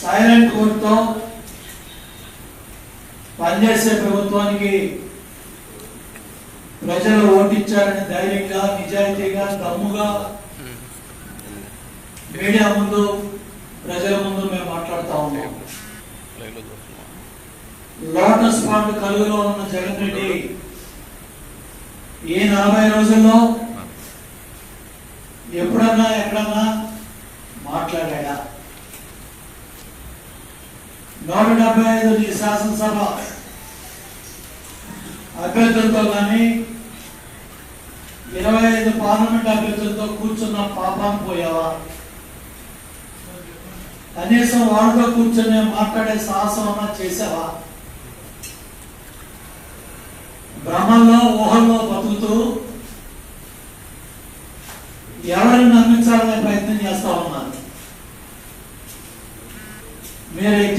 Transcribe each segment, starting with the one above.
Silent కోర్టుతో పనిచేసే ప్రభుత్వానికి ప్రజలు ఓటించారని ధైర్యంగా నిజాయితీగా దమ్ముగా మీడియా ముందు ప్రజల ముందు మేము మాట్లాడుతా ఉన్నాం. లోటస్ పాండ్ కలుగులో ఉన్న జగన్ రెడ్డి ఈ నలభై రోజుల్లో ఎప్పుడన్నా ఎక్కడన్నా మాట్లాడా నూట డెబ్బై ఐదు ఈ శాసనసభ అభ్యర్థులతో కానీ ఇరవై ఐదు పార్లమెంట్ అభ్యర్థులతో కూర్చున్న పాపం పోయావా? కనీసం వాళ్ళతో కూర్చొని మాట్లాడే సాహసం అన్నా చేసావా భ్రమల్లో ఊహల్లో బతుకుతూ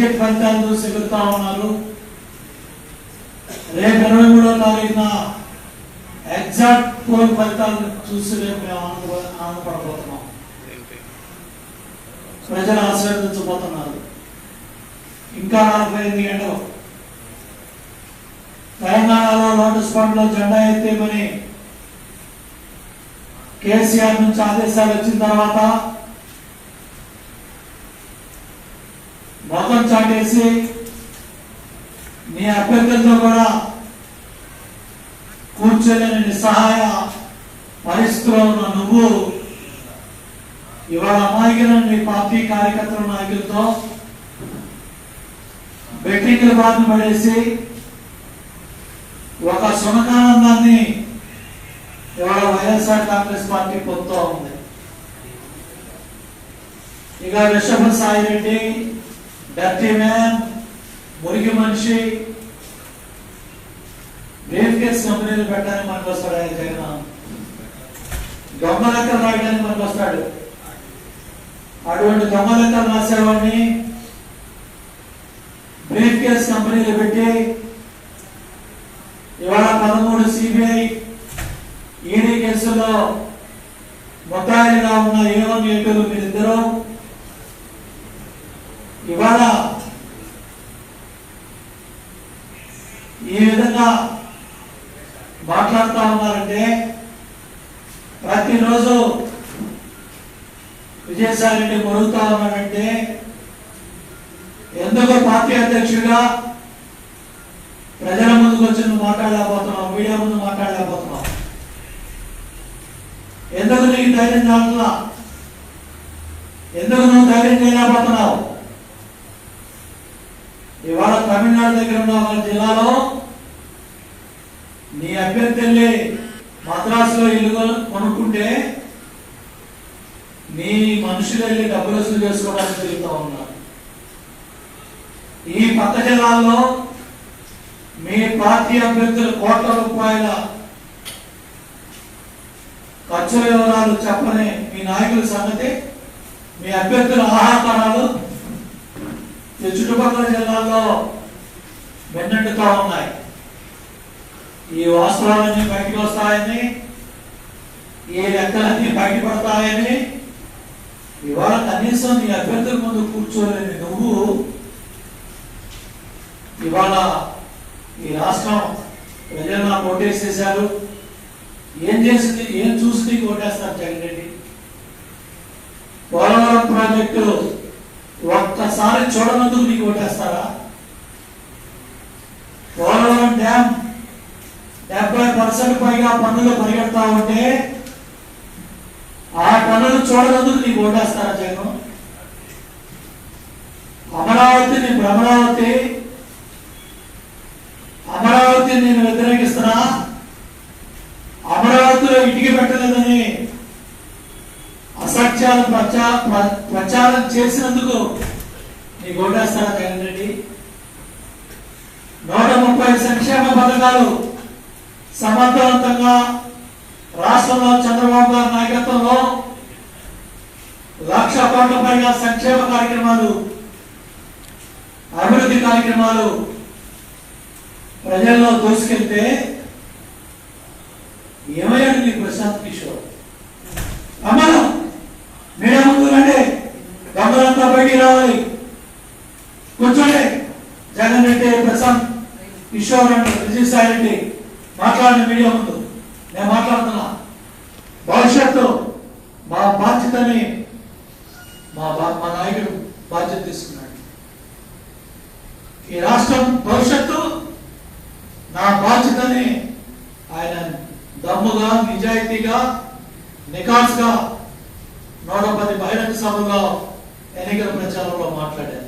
మీరు ఫలితాలు చూసి ఎగురుతా ఉన్నారు. రేపు ఇరవై మూడో తారీఖున ఎగ్జాక్ట్ పోల్ ఫలితాలు చూసి రేపు మేము ఆనందపడబోతున్నాం. ప్రజలు ఆశీర్వదించబోతున్నారు. ఇంకా నలభై ఎనిమిది గంటలు. తెలంగాణలో లోటస్ ఫండ్లో జెండా ఎత్తేమని కేసీఆర్ నుంచి ఆదేశాలు వచ్చిన తర్వాత మొత్తం చాటేసి నీ అభ్యర్థులతో కూడా కూర్చోలేని నిస్సహాయ పరిస్థితిలో ఉన్న నువ్వు ఇవాళ అమాయకులను నీ పార్టీ కార్యకర్తల నాయకులతో బెట్టింగ్ల బారిన పడేసి ఒక సునకానందాన్ని ఇవాళ వైఎస్ఆర్ కాంగ్రెస్ పార్టీ పొందుతూ ఉంది. ఇక రిషభ సాయి రెడ్డి డర్టీ మ్యాన్ మురికి మనిషి బ్రీఫ్ కేస్ కంపెనీలు పెట్టడానికి మనకు వస్తాడు ఆయన జగన్. దొంగ లెక్కలు రాయడానికి మనకు వస్తాడు. అటువంటి దొంగ లెక్కలు రాసేవాడిని బ్రీఫ్ కేస్ కంపెనీలు పెట్టి ఇవాళ పదమూడు సిబిఐ ఈడీ కేసులో ముద్దాయిలుగా ఉన్న ఏవన్ ఏపీలు మీరిద్దరూ ఇవాళ ఈ విధంగా మాట్లాడుతూ ఉన్నారంటే ప్రతిరోజు విజయసాయి రెడ్డి మరుగుతా ఉన్నాడంటే ఎందుకు పార్టీ అధ్యక్షుడిగా ప్రజల ముందుకు వచ్చి నువ్వు మాట్లాడలేకపోతున్నావు మీడియా ముందు మాట్లాడలేకపోతున్నావు. ఎందుకు నీకు ధైర్యం చాలుతున్నా ఎందుకు నువ్వు ధైర్యం చేయలేకపోతున్నావు? ఇవాళ తమిళనాడు దగ్గర ఉన్న జిల్లాలో నీ అభ్యర్థి వెళ్ళి మద్రాసులో ఇల్లు కొనుక్కుంటే నీ మనుషులు వెళ్ళి డబ్బులు వసూలు చేసుకోవడానికి తిరుగుతూ ఉన్నారు. ఈ పక్క జిల్లాల్లో మీ పార్టీ అభ్యర్థులు కోట్ల రూపాయల ఖర్చుల వివరాలు చెప్పని మీ నాయకుల సంగతి మీ అభ్యర్థుల ఆహాకారాలు చుట్టుపక్కల జిల్లాల్లో వెన్నంటుతూ ఉన్నాయి. ఈ వాస్తవాలన్నీ బయటకు వస్తాయని ఈ లెక్కలన్నీ బయటపడతాయని ఇవాళ కనీసం నీ అభ్యర్థుల ముందు కూర్చోలేని నువ్వు ఇవాళ ఈ రాష్ట్రం ప్రజలు నాకు ఓటేసేసారు ఏం చేసింది? ఏం చూసి నీకు ఓటేస్తారు జగన్ రెడ్డి. పోలవరం ప్రాజెక్టు ఒక్కసారి చూడనందుకు నీకు ఓటేస్తారా? పోలవరం డ్యామ్ డెబ్బై పైగా పన్నులు పరిగెడతా ఉంటే ఆ పన్నులు చూడనందుకు నీకు ఓటేస్తారా జగన్? అమరావతిని భ్రమరావతి. అమరావతి నేను వ్యతిరేకిస్తున్నా. అమరావతిలో ఇటుకి పెట్టలేదని అసత్యాలు ప్రచా ప్ర- ప్రచారం చేసినందుకు నీకు ఓటేస్తారా జగన్ రెడ్డి? నూట ముప్పై సంక్షేమ పథకాలు సమర్థవంతంగా రాష్ట్రంలో చంద్రబాబు గారి నాయకత్వంలో లక్ష కోట్ల పైగా సంక్షేమ కార్యక్రమాలు అభివృద్ధి కార్యక్రమాలు ప్రజల్లో దూసుకెళ్తే ఏమయ్యాడు నీ ప్రశాంత్ కిషోర్? అమ్మను మీడియా ముందు రండి. దొంగలంతా బయటికి రావాలి. కూర్చోండి. జగన్ రెడ్డి ప్రశాంత్ కిషోర్ అండ్ విజయసాయి రెడ్డి. మాట్లాడిన మీడియా ముందు నేను మాట్లాడుతున్నా. భవిష్యత్తు మా బాధ్యతని మా మా నాయకుడు బాధ్యత తీసుకున్నాడు. ఈ రాష్ట్రం భవిష్యత్తు నా బాధ్యతని ఆయన దమ్ముగా నిజాయితీగా నికాస్గా నూట పది బహిరంగ సభలో ఎన్నికల ప్రచారంలో మాట్లాడారు.